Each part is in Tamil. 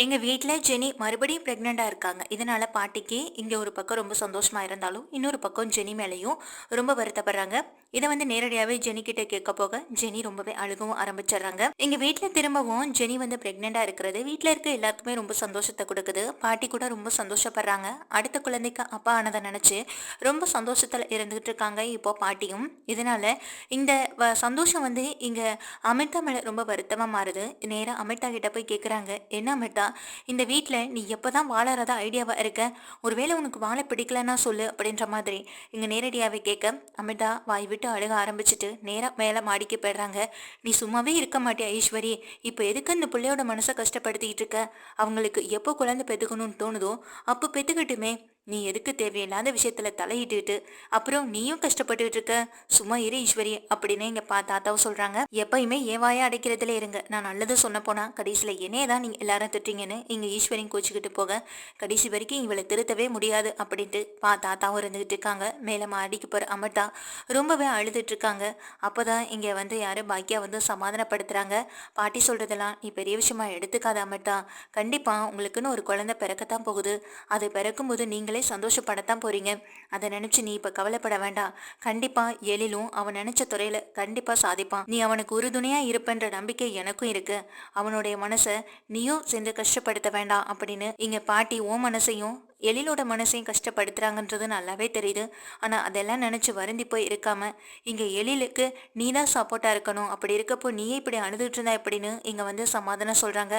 எங்கள் வீட்டில் ஜெனி மறுபடியும் ப்ரெக்னெண்ட்டாக இருக்காங்க. இதனால் பாட்டிக்கு இங்கே ஒரு பக்கம் ரொம்ப சந்தோஷமாக இருந்தாலும் இன்னொரு பக்கம் ஜெனி மேலேயும் ரொம்ப வருத்தப்படுறாங்க. இதை வந்து நேரடியாகவே ஜெனி கிட்ட கேட்க போக ஜெனி ரொம்பவே அழுகவும் ஆரம்பிச்சிடுறாங்க. எங்கள் வீட்டில் திரும்பவும் ஜெனி வந்து ப்ரெக்னெண்ட்டாக இருக்கிறது. வீட்டில் இருக்க எல்லாருக்குமே ரொம்ப சந்தோஷத்தை கொடுக்குது. பாட்டி கூட ரொம்ப சந்தோஷப்படுறாங்க. அடுத்த குழந்தைக்கு அப்பா ஆனதை நினச்சி ரொம்ப சந்தோஷத்தில் இருந்துகிட்டு இருக்காங்க இப்போ பாட்டியும். இதனால் இந்த வ- சந்தோஷம் வந்து இங்கே அமிர்தா மேலே ரொம்ப வருத்தமாக மாறுது. நேராக அமிர்தா கிட்ட போய் கேட்குறாங்க என்ன அமிர்தா? இந்த வீட்டில் நீ எப்போ தான் வாழறதா ஐடியாவாக இருக்க? ஒருவேளை உனக்கு வாழ பிடிக்கலன்னா சொல்லு அப்படின்ற மாதிரி. இங்கே நேரடியாகவே கேட்க அமிர்தா வாய் விட்டு அழுக ஆரம்பிச்சிட்டு நேராக மேலே மாடிக்கு போயிடுறாங்க. நீ சும்மாவே இருக்க மாட்டியா ஈஸ்வரி? இப்போ எதுக்கு இந்த பிள்ளையோட மனசை கஷ்டப்படுத்திக்கிட்டு இருக்க? அவங்களுக்கு எப்போ குழந்தை பெற்றுக்கணும்னு தோணுதோ அப்போ பெற்றுக்கட்டுமே நீ எதுக்கு தேவையில்லாத விஷயத்துல தலையிட்டுட்டு அப்புறம் நீயும் கஷ்டப்பட்டுட்டு இருக்க சும்மா இரு ஈஸ்வரி அப்படின்னு எங்க பா தாத்தாவும் சொல்றாங்க. எப்பயுமே ஏவாயா அடைக்கிறதுல இருங்க. நான் நல்லது சொன்ன போனா கடைசியில என்னையே தான் நீங்க எல்லாரும் திட்டுறீங்கன்னு இங்க ஈஸ்வரியும் கோச்சிக்கிட்டு போக. கடைசி வரைக்கும் இவளை திருத்தவே முடியாது அப்படின்ட்டு பா தாத்தாவும் இருந்துகிட்டு இருக்காங்க. மேல மாடிக்கு போற அமட்டா ரொம்பவே அழுதுட்டு இருக்காங்க. அப்போதான் இங்க வந்து யாரு பாக்கியா வந்து சமாதானப்படுத்துறாங்க. பாட்டி சொல்றதெல்லாம் நீ பெரிய விஷயமா எடுத்துக்காத அமட்டா கண்டிப்பா உங்களுக்குன்னு ஒரு குழந்தை பிறக்கத்தான் போகுது. அது பிறக்கும்போது நீங்களே சந்தோஷப்படத்தான் போறீங்க. அதை நினைச்சு நீ இப்ப கவலைப்பட வேண்டாம். கண்டிப்பா எழிலும் அவன் நினைச்ச துறையில கண்டிப்பா சாதிப்பான். நீ அவனுக்கு உறுதுணையா இருப்பன்ற நம்பிக்கை எனக்கும் இருக்கு. அவனுடைய மனசை நீயும் சேர்ந்து கஷ்டப்படுத்த வேண்டாம் அப்படின்னு இங்க பாட்டி உன் மனசையும் எழிலோட மனசையும் கஷ்டப்படுத்துறாங்கன்றது நல்லாவே தெரியுது. ஆனால் அதெல்லாம் நினச்சி வருந்தி போய் இருக்காம இங்கே எழிலுக்கு நீ தான் சப்போர்ட்டாக இருக்கணும். அப்படி இருக்கப்போ நீயே இப்படி அழுதுட்டு இருந்தா எப்படின்னு இங்கே வந்து சமாதானம் சொல்கிறாங்க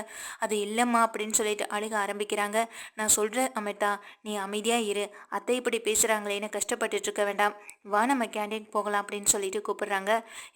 அது இல்லைம்மா அப்படின்னு சொல்லிட்டு அழுக ஆரம்பிக்கிறாங்க. நான் சொல்கிறேன் அமிதா நீ அமைதியாக இரு. அத்தை இப்படி பேசுகிறாங்களேன்னு கஷ்டப்பட்டுட்டு இருக்க வேண்டாம். வா நம்ம கேண்டீன் போகலாம் அப்படின்னு சொல்லிட்டு கூப்பிடுறாங்க.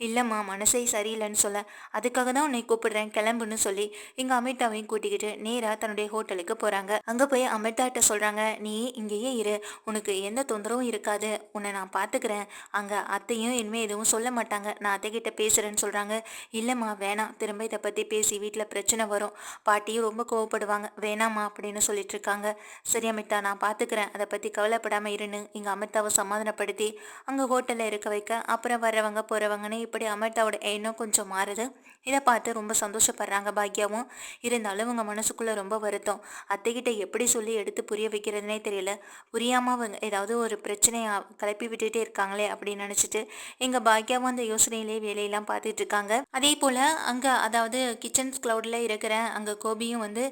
இல்லைம்மா மனசே சரியில்லைன்னு சொல்ல. அதுக்காக தான் உன்னை கூப்பிடுறேன் கிளம்புன்னு சொல்லி இங்கே அமிதாவையும் கூட்டிக்கிட்டு நேராக தன்னுடைய ஹோட்டலுக்கு போகிறாங்க அங்கே போய் அமிதாட்ட சொல்கிறாங்க நீ இங்கேயே இரு. உனக்கு எந்த தொந்தரவும் இருக்காது. உன்னை நான் பார்த்துக்கிறேன் அங்கே அத்தையும் இனிமேல் எதுவும் சொல்ல மாட்டாங்க. நான் அத்தைக்கிட்ட பேசுகிறேன்னு சொல்கிறாங்க இல்லைம்மா வேணாம். திரும்ப இதை பற்றி பேசி வீட்டில் பிரச்சனை வரும். பாட்டியும் ரொம்ப கோவப்படுவாங்க. வேணாம்மா அப்படின்னு சொல்லிட்டு இருக்காங்க சரி அமிதா நான் பார்த்துக்கிறேன் அதை பற்றி கவலைப்படாமல் இருன்னு. இங்கே அமிதாவை சமாதானப்படுத்தி அங்கே ஹோட்டலில் இருக்க வைக்க. அப்புறம் வர்றவங்க போகிறவங்கன்னு இப்படி அமிர்தாவோட எண்ணம் கொஞ்சம் மாறுது. இதை பார்த்து ரொம்ப சந்தோஷப்படுறாங்க பாக்யாவும். இருந்தாலும் அவங்க மனசுக்குள்ளே ரொம்ப வருத்தம். அத்தைக்கிட்ட எப்படி சொல்லி எடுத்து புரிய வைக்க வைக்கிறதுனே தெரியல. புரியாமல் அவங்க ஏதாவது ஒரு பிரச்சனையை கிளப்பி விட்டுட்டே இருக்காங்களே அப்படின்னு நினச்சிட்டு எங்கள் பாக்யாவும் அந்த யோசனையிலே வேலையெல்லாம் பார்த்துட்டு இருக்காங்க. அதே போல் அங்கே அதாவது கிச்சன்ஸ் க்ளவுடில் இருக்கிற அங்கே கோபியும் வந்து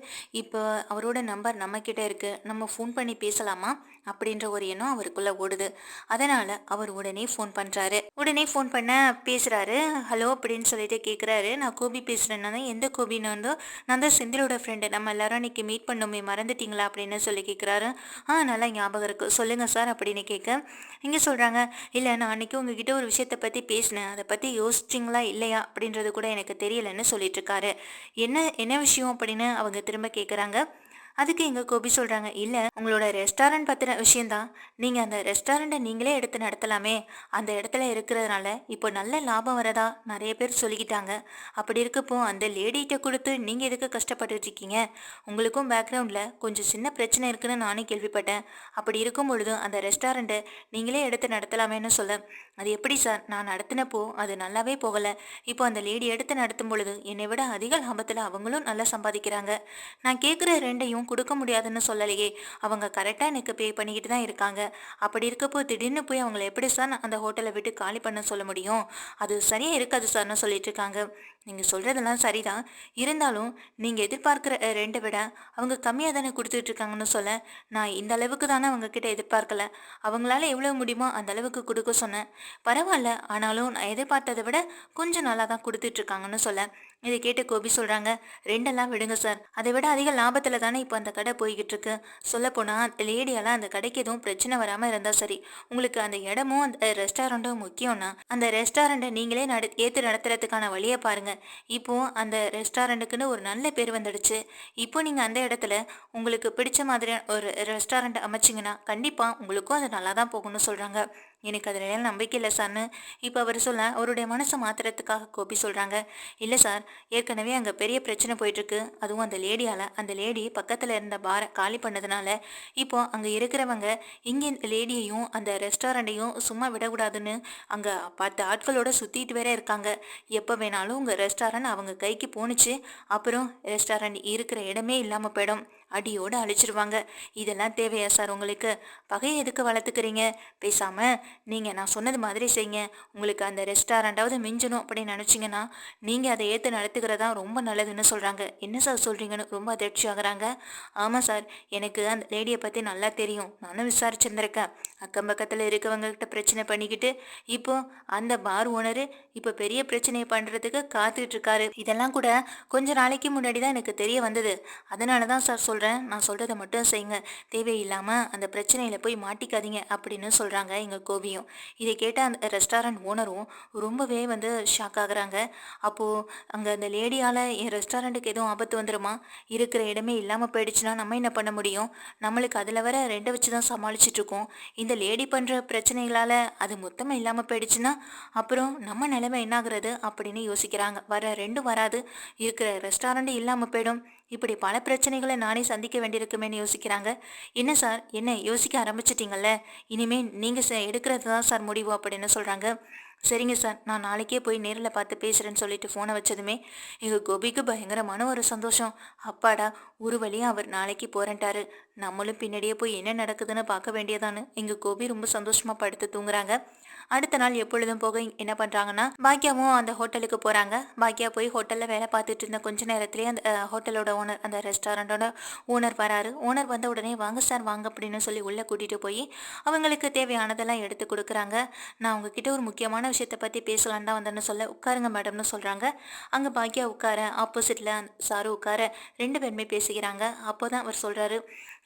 இப்போ அவரோட நம்பர் நம்மக்கிட்ட இருக்குது நம்ம ஃபோன் பண்ணி பேசலாமா? அப்படின்ற ஒரு எண்ணம் அவருக்குள்ள ஓடுது. அதனால அவர் உடனே ஃபோன் பண்றாரு. உடனே ஃபோன் பண்ண பேசுறாரு. ஹலோ அப்படின்னு சொல்லிட்டு கேட்குறாரு நான் கோபி பேசுறேன்னா எந்த கோபின்னு வந்து நான் தான் செந்திலோட ஃப்ரெண்டு நம்ம எல்லாரும் இன்னைக்கு மீட் பண்ணோமே. மறந்துட்டீங்களா? அப்படின்னு சொல்லி கேட்குறாரு ஆ நல்லா ஞாபகம் இருக்கு. சொல்லுங்க சார் அப்படின்னு கேட்க இங்கே சொல்றாங்க இல்லை நான் அன்னைக்கு உங்ககிட்ட ஒரு விஷயத்தை பத்தி பேசினேன். அதை பத்தி யோசிச்சிங்களா? இல்லையா? அப்படின்றது கூட எனக்கு தெரியலன்னு சொல்லிட்டு இருக்காரு. என்ன என்ன விஷயம் அப்படின்னு அவங்க திரும்ப கேட்குறாங்க அதுக்கு எங்கள் கோபி சொல்கிறாங்க இல்லை உங்களோட ரெஸ்டாரண்ட் பற்றின விஷயந்தான் நீங்கள் அந்த ரெஸ்டாரண்ட்டை நீங்களே எடுத்து நடத்தலாமே. அந்த இடத்துல இருக்கிறதுனால இப்போ நல்ல லாபம் வரதா நிறைய பேர் சொல்லிக்கிட்டாங்க. அப்படி இருக்கப்போ அந்த லேடிகிட்ட கொடுத்து நீங்கள் எதுக்கு கஷ்டப்பட்டுருக்கீங்க உங்களுக்கும் பேக்ரவுண்டில் கொஞ்சம் சின்ன பிரச்சனை இருக்குன்னு நானும் கேள்விப்பட்டேன். அப்படி இருக்கும் பொழுதும் அந்த ரெஸ்டாரண்ட்டை நீங்களே எடுத்து நடத்தலாமேன்னு சொல்ல அது எப்படி சார்? நான் நடத்தினப்போ அது நல்லாவே போகலை. இப்போ அந்த லேடி எடுத்து நடத்தும் பொழுது என்னை விட அதிக லாபத்தில் அவங்களும் நல்லா சம்பாதிக்கிறாங்க. நான் கேட்குற ரெண்டையும் கொடுக்க முடியாதுன்னு சொல்லலையே. அவங்க கரெக்டாக எனக்கு பே பண்ணிக்கிட்டு தான் இருக்காங்க. அப்படி இருக்கப்போ திடீர்னு போய் அவங்கள எப்படி சார் நான் அந்த ஹோட்டலை விட்டு காலி பண்ண சொல்ல முடியும்? அது சரியாக இருக்காது சார்னு சொல்லிட்டு இருக்காங்க. நீங்கள் சொல்கிறதெல்லாம் சரிதான். இருந்தாலும் நீங்கள் எதிர்பார்க்குற ரெண்டை விட அவங்க கம்மியாக தானே கொடுத்துட்ருக்காங்கன்னு சொல்ல நான் இந்த அளவுக்கு தானே அவங்க கிட்ட எதிர்பார்க்கல. அவங்களால எவ்வளோ முடியுமோ அந்த அளவுக்கு கொடுக்க சொன்னேன். பரவாயில்ல ஆனாலும் நான் எதிர்பார்த்ததை விட கொஞ்சம் நல்லா தான் கொடுத்துட்ருக்காங்கன்னு சொல்ல. இதை கேட்டு கோபி சொல்கிறாங்க ரெண்டெல்லாம் விடுங்க சார். அதை விட அதிக லாபத்தில் தானே இப்போ அந்த கடை போய்கிட்டு இருக்கு. சொல்லப்போனால் லேடியெல்லாம் அந்த கடைக்கு எதுவும் பிரச்சனை வராமல் இருந்தால் சரி. உங்களுக்கு அந்த இடமும் அந்த ரெஸ்டாரண்ட்டும் முக்கியம்னா அந்த ரெஸ்டாரண்ட்டை நீங்களே நட ஏற்று நடத்துறதுக்கான வழியை பாருங்க. இப்போ அந்த ரெஸ்டாரண்ட்டுக்குன்னு ஒரு நல்ல பேர் வந்துடுச்சு. இப்போ நீங்கள் அந்த இடத்துல உங்களுக்கு பிடிச்ச மாதிரியான ஒரு ரெஸ்டாரண்ட் அமைச்சிங்கன்னா கண்டிப்பாக உங்களுக்கும் அது நல்லா தான் போகும்னு சொல்கிறாங்க எனக்கு அதில் நம்பிக்கை இல்லை சார்னு இப்போ அவர் சொல்ல அவருடைய மனசை மாத்துறதுக்காக கோபி சொல்கிறாங்க இல்லை சார் ஏற்கனவே அங்கே பெரிய பிரச்சனை போயிட்டுருக்கு. அதுவும் அந்த லேடியால். அந்த லேடி பக்கத்தில் இருந்த பாரை காலி பண்ணதுனால இப்போ அங்கே இருக்கிறவங்க இங்கே இந்த லேடியையும் அந்த ரெஸ்டாரண்ட்டையும் சும்மா விடக்கூடாதுன்னு அங்கே பத்து ஆட்களோட சுற்றிட்டு வேற இருக்காங்க. எப்போ வேணாலும் உங்கள் ரெஸ்டாரண்ட் அவங்க கைக்கு போணுச்சு. அப்புறம் ரெஸ்டாரண்ட் இருக்கிற இடமே இல்லாமல் போயிடும். அடியோடு அழிச்சிருவாங்க. இதெல்லாம் தேவையா சார் உங்களுக்கு? பகையை எதுக்கு வளர்த்துக்கிறீங்க? பேசாமல் நீங்கள் நான் சொன்னது மாதிரி செய்யுங்க. உங்களுக்கு அந்த ரெஸ்டாரண்ட்டாவது மிஞ்சணும் அப்படின்னு நினச்சிங்கன்னா நீங்கள் அதை ஏற்று நடத்துக்கிறதா ரொம்ப நல்லதுன்னு சொல்கிறாங்க என்ன சார் சொல்கிறீங்கன்னு ரொம்ப அதிர்ச்சி ஆகுறாங்க? ஆமாம் சார் எனக்கு அந்த லேடியை பற்றி நல்லா தெரியும். நானும் விசாரிச்சிருந்திருக்கேன். அக்கம் பக்கத்தில் இருக்கவங்ககிட்ட பிரச்சனை பண்ணிக்கிட்டு இப்போ அந்த பார் ஓனரு இப்போ பெரிய பிரச்சனையை பண்ணுறதுக்கு காத்துட்டு இருக்காரு. இதெல்லாம் கூட கொஞ்ச நாளைக்கு முன்னாடி தான் எனக்கு தெரிய வந்தது. அதனால தான் சார் சொல்கிறேன் சொல்கிறேன் நான் சொல்கிறத மட்டும் செய்யுங்க. தேவையில்லாமல் அந்த பிரச்சனையில் போய் மாட்டிக்காதீங்க அப்படின்னு சொல்கிறாங்க எங்கள் கோபியும். இதை கேட்ட அந்த ரெஸ்டாரண்ட் ஓனரும் ரொம்பவே வந்து ஷாக் ஆகுறாங்க. அப்போது அங்கே அந்த லேடியால் என் ரெஸ்டாரண்ட்டுக்கு எதுவும் ஆபத்து வந்துடுமா இருக்கிற இடமே இல்லாமல் போயிடுச்சுன்னா நம்ம என்ன பண்ண முடியும்? நம்மளுக்கு அதில் வர ரெண்டை வச்சு தான் சமாளிச்சிட்ருக்கோம் இந்த லேடி பண்ணுற பிரச்சனைகளால் அது மொத்தமாக இல்லாமல் போயிடுச்சுன்னா அப்புறம் நம்ம நிலைமை என்னாகிறது அப்படின்னு யோசிக்கிறாங்க. வர ரெண்டும் வராது. இருக்கிற ரெஸ்டாரண்ட்டு இல்லாமல் போயிடும். இப்படி பல பிரச்சனைகளை நானே சந்திக்க வேண்டியிருக்குமேன்னு யோசிக்கிறாங்க. என்ன சார்? என்ன யோசிக்க ஆரம்பிச்சிட்டிங்கல்ல? இனிமேல் நீங்கள் ச எடுக்கிறது தான் சார் முடிவு அப்படின்னு சொல்கிறாங்க சரிங்க சார் நான் நாளைக்கே போய் நேரில் பார்த்து பேசுகிறேன்னு சொல்லிட்டு ஃபோனை வச்சதுமே எங்கள் கோபிக்கு பயங்கரமான ஒரு சந்தோஷம். அப்பாடா ஒரு வழியாக அவர் நாளைக்கு போகிறேன்ட்டாரு நம்மளும் பின்னாடியே போய் என்ன நடக்குதுன்னு பார்க்க வேண்டியதான்னு எங்கள் கோபி ரொம்ப சந்தோஷமாக படுத்து தூங்குறாங்க. அடுத்த நாள் எப்பொழுதும் போக என்ன பண்ணுறாங்கன்னா பாக்கியாவும் அந்த ஹோட்டலுக்கு போகிறாங்க பாக்கியா போய் ஹோட்டலில் வேலை பார்த்துட்டு இருந்த கொஞ்ச நேரத்துலேயே அந்த ஹோட்டலோட ஓனர் அந்த ரெஸ்டாரண்ட்டோட ஓனர் வராரு. ஓனர் வந்த உடனே வாங்க சார் வாங்க அப்படின்னு சொல்லி உள்ளே கூட்டிகிட்டு போய் அவங்களுக்கு தேவையானதெல்லாம் எடுத்து கொடுக்குறாங்க. நான் உங்ககிட்ட ஒரு முக்கியமான விஷயத்தை பற்றி பேசலான் தான் வந்தேன்னு சொல்ல உட்காருங்க மேடம்னு சொல்கிறாங்க அங்கே பாக்கியா உட்கார ஆப்போசிட்டில் சாரு உட்கார ரெண்டு பேருமே பேசிக்கிறாங்க. அப்போ தான் அவர் சொல்கிறாரு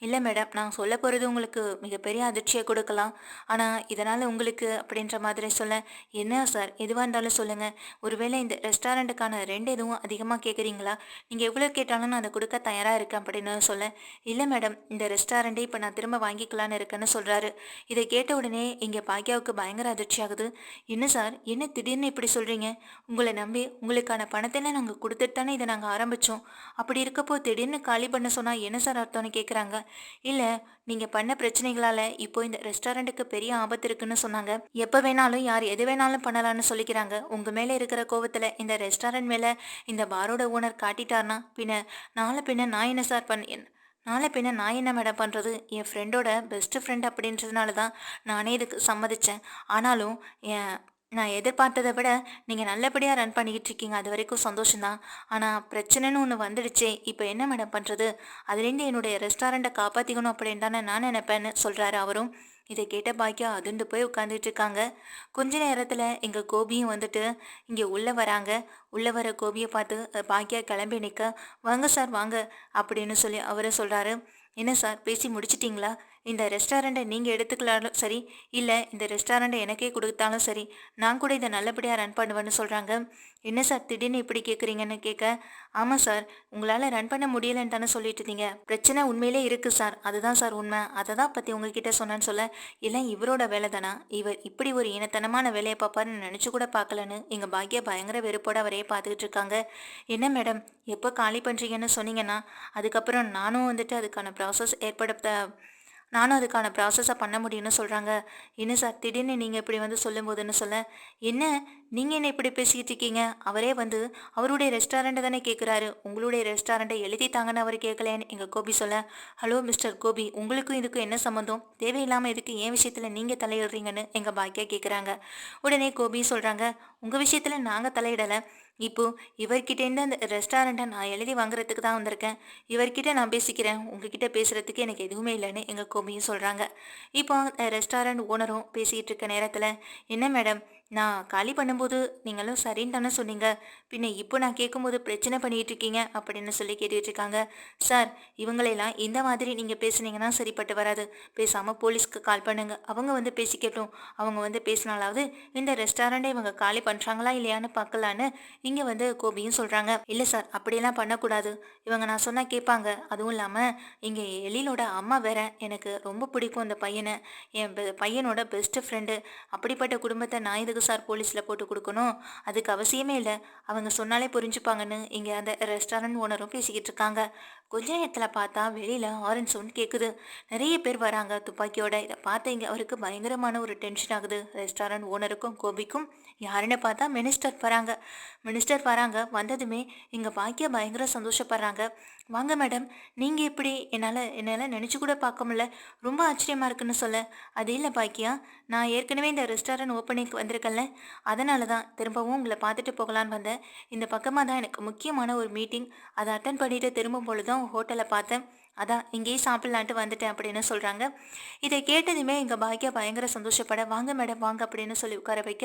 இல்லை மேடம் நான் சொல்ல போகிறது உங்களுக்கு மிகப்பெரிய அதிர்ச்சியை கொடுக்கலாம். ஆனால் இதனால் உங்களுக்கு அப்படின்ற மாதிரி சொல்ல என்ன சார் எதுவாக இருந்தாலும் சொல்லுங்கள் ஒருவேளை இந்த ரெஸ்டாரண்ட்டுக்கான ரெண்டு எதுவும் அதிகமாக கேட்குறீங்களா நீங்கள் எவ்வளோ கேட்டாலும் நான் அதை கொடுக்க தயாராக இருக்கேன் அப்படின்னு சொல்ல. இல்லை மேடம் இந்த ரெஸ்டாரண்ட்டே இப்போ நான் திரும்ப வாங்கிக்கலான்னு இருக்கேன்னு சொல்கிறாரு இதை கேட்ட உடனே இங்கே பாக்கியாவுக்கு பயங்கர அதிர்ச்சி ஆகுது. என்ன சார் என்ன திடீர்னு இப்படி சொல்கிறீங்க உங்களை நம்பி உங்களுக்கான பணத்தெல்லாம் நாங்கள் கொடுத்துட்டு தானே இதை நாங்கள் ஆரம்பித்தோம் அப்படி இருக்கப்போ திடீர்னு காலி பண்ண சொன்னால் என்ன சார் அர்த்தம்னு கேட்குறாங்க இல்லை நீங்கள் பண்ண பிரச்சனைகளால் இப்போ இந்த ரெஸ்டாரண்ட்டுக்கு பெரிய ஆபத்து இருக்குன்னு சொன்னாங்க. எப்போ வேணாலும் யார் எது வேணாலும் பண்ணலான்னு சொல்லிக்கிறாங்க. உங்கள் மேலே இருக்கிற கோவத்தில் இந்த ரெஸ்டாரண்ட் மேலே இந்த பாரோட ஓனர் காட்டிட்டார்னா பின்ன நாளை பின்ன நான் என்ன சார் பண்ண நாளை பின்ன நான் என்ன மேடம் பண்ணுறது என் ஃப்ரெண்டோட பெஸ்ட்டு ஃப்ரெண்ட் அப்படின்றதுனால தான் நானே இதுக்கு சம்மதித்தேன் ஆனாலும் என் நான் எதிர்பார்த்ததை விட நீங்கள் நல்லபடியாக ரன் பண்ணிக்கிட்டு இருக்கீங்க. அது வரைக்கும் சந்தோஷம்தான். ஆனால் பிரச்சனைன்னு ஒன்று வந்துடுச்சே. இப்போ என்ன மேடம் பண்ணுறது அதுலேருந்து என்னுடைய ரெஸ்டாரண்ட்டை காப்பாற்றிக்கணும் அப்படின்னு தானே நான் நினைப்பேன்னு சொல்கிறாரு அவரும். இதை கேட்ட பாக்கியா அதிர்ந்து போய் உட்காந்துட்டு இருக்காங்க. கொஞ்ச நேரத்தில் எங்கள் கோபியும் வந்துட்டு இங்கே உள்ளே வராங்க. உள்ளே வர கோபியை பார்த்து பாக்கியா கிளம்பி நிற்க வாங்க சார் வாங்க. அப்படின்னு சொல்லி அவரை சொல்கிறாரு என்ன சார் பேசி முடிச்சிட்டிங்களா? இந்த ரெஸ்டாரண்ட்டை நீங்கள் எடுத்துக்கலாலும் சரி இல்லை இந்த ரெஸ்டாரண்ட்டை எனக்கே கொடுத்தாலும் சரி நான் கூட இதை நல்லபடியாக ரன் பண்ணுவேன்னு சொல்கிறாங்க என்ன சார் திடீர்னு இப்படி கேட்குறீங்கன்னு கேட்க ஆமாம் சார் உங்களால் ரன் பண்ண முடியலன்னு தானே சொல்லிட்டு இருந்தீங்க. பிரச்சனை உண்மையிலே இருக்குது சார் அதுதான் சார் உண்மை. அதை தான் பற்றி உங்ககிட்ட சொன்னேன்னு சொல்ல எல்லாம் இவரோட வேலை தானா? இவர் இப்படி ஒரு இனத்தனமான வேலையை பார்ப்பாருன்னு நினச்சி கூட பார்க்கலன்னு எங்கள் பாக்கிய பயங்கர வெறுப்போட அவரையே பார்த்துக்கிட்டு இருக்காங்க. என்ன மேடம் எப்போ காலி பண்ணுறீங்கன்னு சொன்னீங்கன்னா அதுக்கப்புறம் நானும் வந்துட்டு அதுக்கான ப்ராசஸ் ஏற்படுத்த நானும் அதுக்கான ப்ராசஸை பண்ண முடியும்னு சொல்கிறாங்க என்ன சார் திடீர்னு நீங்கள் இப்படி வந்து சொல்லும்போதுன்னு சொல்ல என்ன? நீங்கள் என்ன இப்படி பேசிக்கிட்டு இருக்கீங்க? அவரே வந்து அவருடைய ரெஸ்டாரண்ட்டை தானே கேட்குறாரு உங்களுடைய ரெஸ்டாரண்ட்டை எழுதி தாங்கன்னு அவர் கேட்கலேன்னு எங்கள் கோபி சொல்ல ஹலோ மிஸ்டர் கோபி உங்களுக்கும் இதுக்கும் என்ன சம்மந்தம் தேவையில்லாமல் இதுக்கு ஏன் விஷயத்தில் நீங்கள் தலையிடுறீங்கன்னு எங்கள் பாக்கியா கேட்குறாங்க உடனே கோபி சொல்கிறாங்க உங்கள் விஷயத்தில் நாங்கள் தலையிடலை. இப்போ இவர்கிட்டேருந்து அந்த ரெஸ்டாரண்ட்டை நான் எழுதி வாங்குறதுக்கு தான் வந்திருக்கேன். இவர்கிட்ட நான் பேசிக்கிறேன். உங்ககிட்ட பேசுகிறதுக்கு எனக்கு எதுவுமே இல்லைன்னு எங்கள் கோமியும் சொல்கிறாங்க இப்போ ரெஸ்டாரண்ட் ஓனரும் பேசிகிட்டு இருக்க நேரத்தில் என்ன மேடம் நான் காலி பண்ணும்போது நீங்களும் சரின்னு தானே சொன்னீங்க. பின்ன இப்போ நான் கேட்கும்போது பிரச்சனை பண்ணிட்டு இருக்கீங்க அப்படின்னு சொல்லி கேட்டுட்டு இருக்காங்க. சார் இவங்களெல்லாம் இந்த மாதிரி நீங்கள் பேசுனீங்கன்னா சரிப்பட்டு வராது. பேசாமல் போலீஸ்க்கு கால் பண்ணுங்க. அவங்க வந்து பேசிக்கட்டும். அவங்க வந்து பேசினாலாவது இந்த ரெஸ்டாரண்ட்டை இவங்க காலி பண்ணுறாங்களா இல்லையான்னு பார்க்கலான்னு இங்கே வந்து கோபியும் சொல்கிறாங்க இல்லை சார் அப்படியெல்லாம் பண்ணக்கூடாது. இவங்க நான் சொன்னால் கேட்பாங்க. அதுவும் இல்லாமல் இங்கே எழிலோட அம்மா வேற. எனக்கு ரொம்ப பிடிக்கும் அந்த பையனை. என் பையனோட பெஸ்ட் ஃப்ரெண்டு அப்படிப்பட்ட குடும்பத்தை நான் இது எதுக்கு சார் போலீஸில் போட்டு கொடுக்கணும். அதுக்கு அவசியமே இல்லை. அவங்க சொன்னாலே புரிஞ்சுப்பாங்கன்னு இங்கே அந்த ரெஸ்டாரண்ட் ஓனரும் பேசிக்கிட்டு இருக்காங்க. கொஞ்ச நேரத்தில் பார்த்தா வெளியில் ஆரஞ்ச் சவுண்ட் கேட்குது நிறைய பேர் வராங்க துப்பாக்கியோட. இதை பார்த்து இங்கே அவருக்கு பயங்கரமான ஒரு டென்ஷன் ஆகுது. ரெஸ்டாரண்ட் ஓனருக்கும் கோபிக்கும். யாருன்னு பார்த்தா மினிஸ்டர் வராங்க. மினிஸ்டர் வராங்க. வந்ததுமே இங்கே பாக்கியா பயங்கர சந்தோஷப்படுறாங்க. வாங்க மேடம் நீங்கள் எப்படி? என்னால் என்னால் நினச்சி கூட பார்க்க முடியல. ரொம்ப ஆச்சரியமாக இருக்குன்னு சொல்ல. அது இல்லை பாக்கியா நான் ஏற்கனவே இந்த ரெஸ்டாரண்ட் ஓப்பனிங் வந்திருக்கேன்ல. அதனால தான் திரும்பவும் உங்களை பார்த்துட்டு போகலான்னு வந்தேன். இந்த பக்கமாக தான் எனக்கு முக்கியமான ஒரு மீட்டிங் அதை அட்டன் பண்ணிட்டு திரும்பும் பொழுதும் ஹோட்டலை பார்த்தேன். அதான் இங்கேயே சாப்பிட்லான்ட்டு வந்துட்டேன் அப்படின்னு சொல்கிறாங்க இதை கேட்டதுமே எங்கள் பாக்கியா பயங்கர சந்தோஷப்பட வாங்க மேடம் வாங்க அப்படின்னு சொல்லி உட்கார வைக்க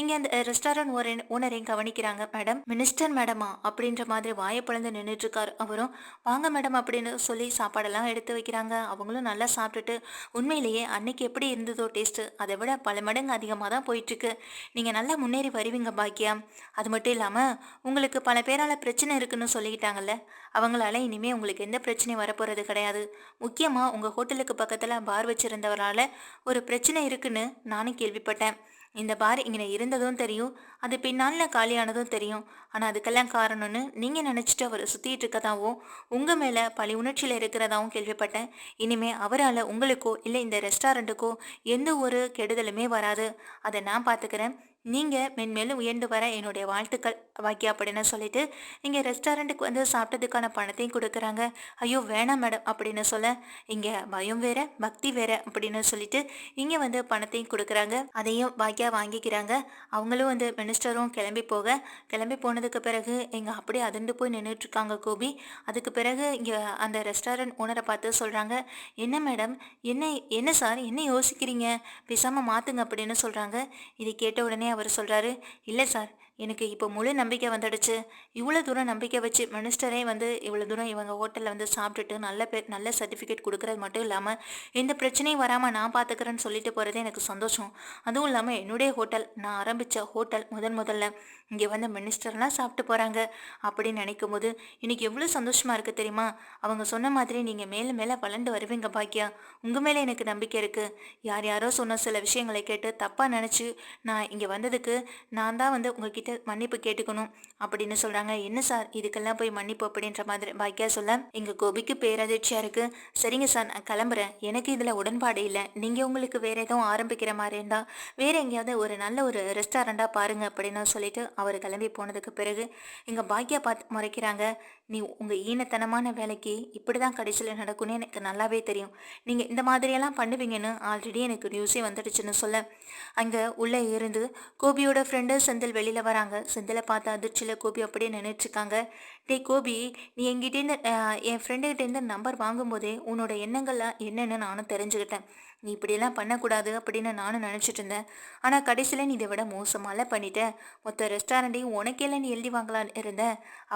இங்கே அந்த ரெஸ்டாரண்ட் ஓனர் ஓனரையும் கவனிக்கிறாங்க. மேடம் மினிஸ்டர் மேடமா? அப்படின்ற மாதிரி வாயை பிளந்து நின்றுட்டுருக்காரு அவரும் வாங்க மேடம் அப்படின்னு சொல்லி சாப்பாடெல்லாம் எடுத்து வைக்கிறாங்க. அவங்களும் நல்லா சாப்பிட்டுட்டு உண்மையிலேயே அன்னைக்கு எப்படி இருந்ததோ டேஸ்ட்டு அதை விட பல மடங்கு அதிகமாக தான் போயிட்டுருக்கு நீங்கள் நல்லா முன்னேறி வருவீங்க பாக்கியா. அது மட்டும் இல்லாமல் உங்களுக்கு பல பேரால் பிரச்சனை இருக்குன்னு சொல்லிக்கிட்டாங்கல்ல. அவங்களால இனிமே உங்களுக்கு எந்த பிரச்சனையும் வரப்போகிறது கிடையாது. முக்கியமாக உங்கள் ஹோட்டலுக்கு பக்கத்தில் பார் வச்சுருந்தவரால் ஒரு பிரச்சனை இருக்குன்னு நானும் கேள்விப்பட்டேன். இந்த பார் இங்கே இருந்ததும் தெரியும் அது பின்னால் காலியானதும் தெரியும். ஆனால் அதுக்கெல்லாம் காரணம்னு நீங்கள் நினச்சிட்டு அவர் சுற்றிட்டு இருக்கதாவும் உங்கள் மேலே பழி உணர்ச்சியில் இருக்கிறதாவும் கேள்விப்பட்டேன். இனிமே அவரால் உங்களுக்கோ இல்லை இந்த ரெஸ்டாரண்ட்டுக்கோ எந்த ஒரு கெடுதலுமே வராது. அதை நான் பார்த்துக்கிறேன் நீங்கள் மென்மேலும் உயர்ந்து வர என்னுடைய வாழ்த்துக்கள் வாக்கியா அப்படின்னு சொல்லிட்டு இங்கே ரெஸ்டாரண்ட்டுக்கு வந்து சாப்பிட்டதுக்கான பணத்தையும் கொடுக்குறாங்க. ஐயோ வேணாம் மேடம் அப்படின்னு சொல்ல இங்கே பயம் வேற பக்தி வேற அப்படின்னு சொல்லிட்டு இங்கே வந்து பணத்தையும் கொடுக்குறாங்க. அதையும் வாக்கியா வாங்கிக்கிறாங்க. அவங்களும் வந்து மினிஸ்டரும் கிளம்பி போக கிளம்பி போனதுக்கு பிறகு இங்கே அப்படியே அதிர்ந்து போய் நின்றுட்டுருக்காங்க கோபி. அதுக்கு பிறகு இங்கே அந்த ரெஸ்டாரண்ட் ஓனரை பார்த்து சொல்கிறாங்க என்ன மேடம் என்ன என்ன சார் என்ன யோசிக்கிறீங்க? பேசாமல் மாற்றுங்க அப்படின்னு சொல்கிறாங்க இதை கேட்ட உடனே அவர் சொல்கிறாரு இல்லை சார் எனக்கு இப்போ முழு நம்பிக்கை வந்துடுச்சு. இவ்வளோ தூரம் நம்பிக்கை வச்சு மினிஸ்டரே வந்து இவ்வளோ தூரம் இவங்க ஹோட்டலில் வந்து சாப்பிட்டுட்டு நல்ல பேர் நல்ல சர்டிஃபிகேட் கொடுக்கறது மட்டும் இல்லாமல் எந்த பிரச்சனையும் வராமல் நான் பார்த்துக்கிறேன்னு சொல்லிட்டு போகிறதே எனக்கு சந்தோஷம். அதுவும் இல்லாமல் என்னுடைய ஹோட்டல் நான் ஆரம்பித்த ஹோட்டல் முதன் முதல்ல இங்கே வந்து மினிஸ்டர்லாம் சாப்பிட்டு போகிறாங்க அப்படின்னு நினைக்கும் போது எனக்கு எவ்வளோ சந்தோஷமாக இருக்குது தெரியுமா? அவங்க சொன்ன மாதிரி நீங்கள் மேலே மேலே வளர்ந்து வருவீங்க பாக்கியா. உங்கள் மேலே எனக்கு நம்பிக்கை இருக்குது யார் யாரோ சொன்ன சில விஷயங்களை கேட்டு தப்பாக நினச்சி நான் இங்கே வந்ததுக்கு நான் தான் வந்து உங்ககிட்ட மன்னிப்பு கேட்டுக்கணும் அப்படின்னு சொல்கிறாங்க என்ன சார் இதுக்கெல்லாம் போய் மன்னிப்பு அப்படின்ற மாதிரி பாக்கியா சொல்ல? எங்கள் கோபிக்கு பேரதிர்ச்சியாக இருக்குது சரிங்க சார் நான் கிளம்புறேன். எனக்கு இதில் உடன்பாடு இல்லை. நீங்கள் உங்களுக்கு வேறு எதுவும் ஆரம்பிக்கிற மாதிரி இருந்தால் வேறு எங்கேயாவது ஒரு நல்ல ஒரு ரெஸ்டாரண்ட்டாக பாருங்க அப்படின்னு சொல்லிட்டு அவர் கிளம்பி போனதுக்கு பிறகு இங்கே பாக்கியா பார்த்து முறைக்கிறாங்க. நீ உங்கள் ஈனத்தனமான வேலைக்கு இப்படி தான் கடைசியில் நடக்கும்னு எனக்கு நல்லாவே தெரியும். நீங்கள் இந்த மாதிரியெல்லாம் பண்ணுவீங்கன்னு ஆல்ரெடி எனக்கு நியூஸே வந்துடுச்சுன்னு சொல்ல. அங்கே உள்ளே இருந்து கோபியோட ஃப்ரெண்டு செந்தில் வெளியில் வராங்க. செந்திலை பார்த்து அதிர்ச்சியில் கோபி அப்படியே நினைச்சிருக்காங்க டேய் கோபி நீ என்கிட்டேருந்து என் ஃப்ரெண்டுகிட்டேருந்து நம்பர் வாங்கும்போதே உன்னோட எண்ணங்கள்லாம் என்னென்னு நானும் தெரிஞ்சுக்கிட்டேன். நீ இப்படியெல்லாம் பண்ணக்கூடாது அப்படின்னு நானும் நினச்சிட்டு இருந்தேன் ஆனால் கடைசியில் நீ இதை விட மோசமால பண்ணிட்ட. மொத்த ரெஸ்டாரண்ட்டையும் உனக்கேல நீ எழுதி வாங்கலான்னு இருந்த.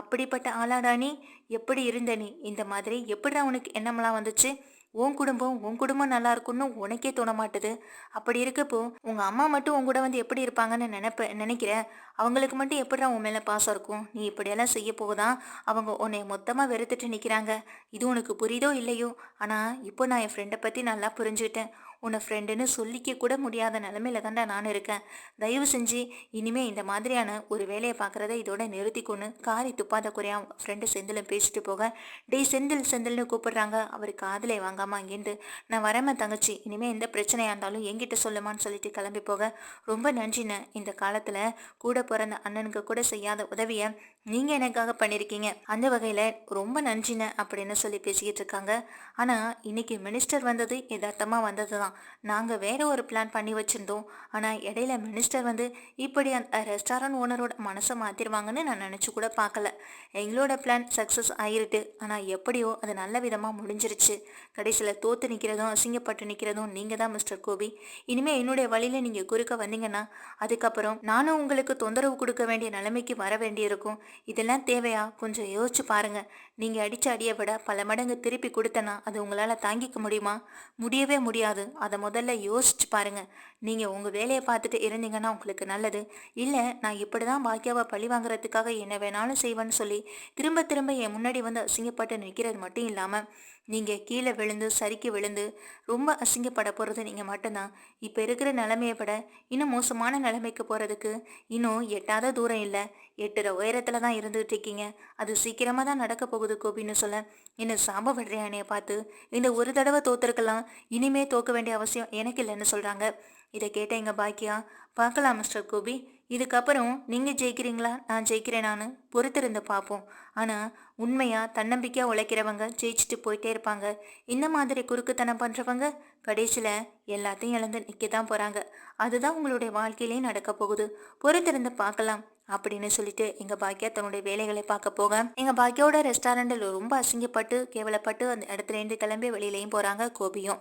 அப்படிப்பட்ட ஆளாடா நீ. எப்படி இருந்த நீ? இந்த மாதிரி எப்படிடா உனக்கு எண்ணமெல்லாம் வந்துச்சு? உன் குடும்பம் உன் குடும்பம் நல்லா இருக்கும்னு உனக்கே தோண மாட்டுது அப்படி இருக்கப்போ உங்கள் அம்மா மட்டும் உன் கூட வந்து எப்படி இருப்பாங்கன்னு நினைப்ப நினைக்கிற? அவங்களுக்கு மட்டும் எப்படிடா உன் மேலே பாசம் இருக்கும்? நீ இப்படியெல்லாம் செய்ய போகுதான் அவங்க உன்னை மொத்தமாக வெறுத்துட்டு நிற்கிறாங்க இது உனக்கு புரியுதோ இல்லையோ? ஆனால் இப்போ நான் என் ஃப்ரெண்டை பற்றி நல்லா புரிஞ்சுக்கிட்டேன். உன்னை ஃப்ரெண்டுன்னு சொல்லிக்க கூட முடியாத நிலமையில தாண்டா நான் இருக்கேன். தயவு செஞ்சு இனிமே இந்த மாதிரியான ஒரு வேலையை பார்க்குறத இதோட நிறுத்திக்கொன்னு காரி துப்பாத குறையா ஃப்ரெண்டு செந்திலும் பேசிட்டு போக டேய் செந்தில் செந்தில்னு கூப்பிடுறாங்க. அவர் காதலை வாங்காம அங்கேருந்து நான் வரேன் தங்கச்சி. இனிமே எந்த பிரச்சனையாக இருந்தாலும் என்கிட்ட சொல்லுமான்னு சொல்லிட்டு கிளம்பி போக. ரொம்ப நன்றிண்ணே. இந்த காலத்தில் கூட பிறந்த அண்ணனுக்கு கூட செய்யாத உதவியை நீங்கள் எனக்காக பண்ணியிருக்கீங்க அந்த வகையில் ரொம்ப நன்றின அப்படின்னு சொல்லி பேசிக்கிட்டு இருக்காங்க. ஆனால் இன்னைக்கு மினிஸ்டர் வந்தது யதார்த்தமாக வந்தது தான் நாங்கள் வேற ஒரு பிளான் பண்ணி வச்சுருந்தோம். ஆனால் இடையில மினிஸ்டர் வந்து இப்படி அந்த ரெஸ்டாரண்ட் ஓனரோட மனசை மாற்றிடுவாங்கன்னு நான் நினச்சி கூட பார்க்கல. எங்களோட பிளான் சக்ஸஸ் ஆகிருட்டு ஆனால் எப்படியோ அது நல்ல விதமாக முடிஞ்சிருச்சு. கடைசியில் தோற்று நிற்கிறதும் அசிங்கப்பட்டு நிற்கிறதும் நீங்கள் தான் மிஸ்டர் கோபி. இனிமேல் என்னுடைய வழியில் நீங்கள் குறுக்க வந்தீங்கன்னா அதுக்கப்புறம் நானும் உங்களுக்கு தொந்தரவு கொடுக்க வேண்டிய நிலைமைக்கு வர வேண்டியிருக்கும். இதெல்லாம் தேவையா? கொஞ்சம் யோசிச்சு பாருங்க. நீங்க அடிச்ச அடியை விட பல மடங்கு திருப்பி கொடுத்தனா அது உங்களால தாங்கிக்க முடியுமா? முடியவே முடியாது. அதை முதல்ல யோசிச்சு பாருங்க. நீங்கள் உங்கள் வேலையை பார்த்துட்டு இருந்தீங்கன்னா உங்களுக்கு நல்லது. இல்லை நான் இப்படி தான் பாக்கியாவை பழி வாங்குறதுக்காக என்ன வேணாலும் செய்வேன்னு சொல்லி திரும்ப திரும்ப என் முன்னாடி வந்து அசிங்கப்பட்டு நிற்கிறது மட்டும் இல்லாமல் நீங்கள் கீழே விழுந்து சறுக்கி விழுந்து ரொம்ப அசிங்கப்பட போகிறது நீங்கள் மட்டும்தான். இப்போ இருக்கிற நிலைமையை விட இன்னும் மோசமான நிலைமைக்கு போகிறதுக்கு இன்னும் எட்டாத தூரம் இல்லை. எட்டுற உயரத்தில் தான் இருந்துகிட்டு இருக்கீங்க. அது சீக்கிரமாக தான் நடக்க போகுது கோபின்னு சொல்ல என்ன சாப விடுறியானையை பார்த்து? இந்த ஒரு தடவை தோத்துருக்கலாம். இனிமே தோக்க வேண்டிய அவசியம் எனக்கு இல்லைன்னு சொல்கிறாங்க இதை கேட்ட எங்கள் பாக்கியா. பார்க்கலாம் மிஸ்டர் கோபி. இதுக்கப்புறம் நீங்கள் ஜெயிக்கிறீங்களா? நான் ஜெயிக்கிறேன் நான். பொறுத்திருந்து பார்ப்போம். ஆனால் உண்மையாக தன்னம்பிக்கையாக உழைக்கிறவங்க ஜெயிச்சுட்டு போயிட்டே இருப்பாங்க. இந்த மாதிரி குறுக்குத்தனம் பண்ணுறவங்க கடைசியில் எல்லாத்தையும் இழந்து நிற்க தான் போகிறாங்க அதுதான் உங்களுடைய வாழ்க்கையிலேயே நடக்க போகுது. பொறுத்திருந்து பார்க்கலாம் அப்படின்னு சொல்லிட்டு எங்கள் பாக்கியா தன்னுடைய வேலைகளை பார்க்க போக. எங்கள் பாக்கியோட ரெஸ்டாரண்ட்டில் ரொம்ப அசிங்கப்பட்டு கேவலப்பட்டு அந்த இடத்துல இருந்து கிளம்பி வெளியிலையும் போகிறாங்க கோபியும்.